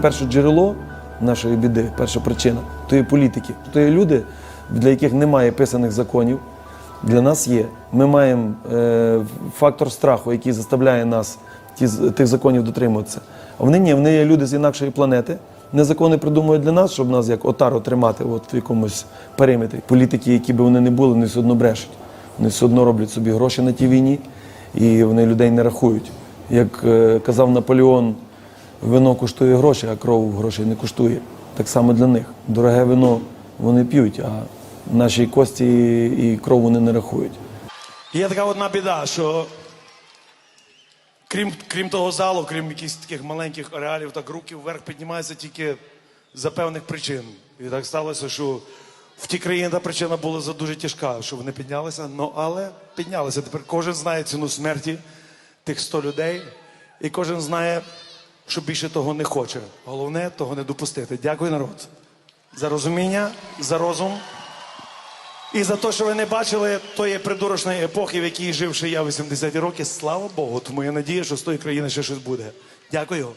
Перше джерело нашої біди, перша причина то є політики. То є люди, для яких немає писаних законів. Для нас є. Ми маємо е, фактор страху, який заставляє нас ті, тих законів дотримуватися. А вони ні, вони є люди з інакшої планети. Не закони придумують для нас, щоб нас як отару тримати от в якомусь периметрі. Політики, які би вони не були, вони все одно брешуть. Вони все одно роблять собі гроші на тій війні, і вони людей не рахують. Як е, казав Наполеон, вино коштує гроші, а кров грошей не коштує. Так само для них. Дороге вино вони п'ють, а наші кості і кров вони не рахують. Є така одна біда, що крім, крім того залу, крім якихось таких маленьких ареалів, так руки вверх піднімаються тільки за певних причин. І так сталося, що в ті країни та причина була за дуже тяжка, що вони піднялися. Ну але піднялися. Тепер кожен знає ціну смерті тих 100 людей, і кожен знає, що більше того не хоче. Головне того не допустити. Дякую, народ, за розуміння, за розум. І за те, що ви не бачили тої придурочної епохи, в якій жив ще я 80-ті роки, слава Богу. Тому я надію, що з тої країни ще щось буде. Дякую.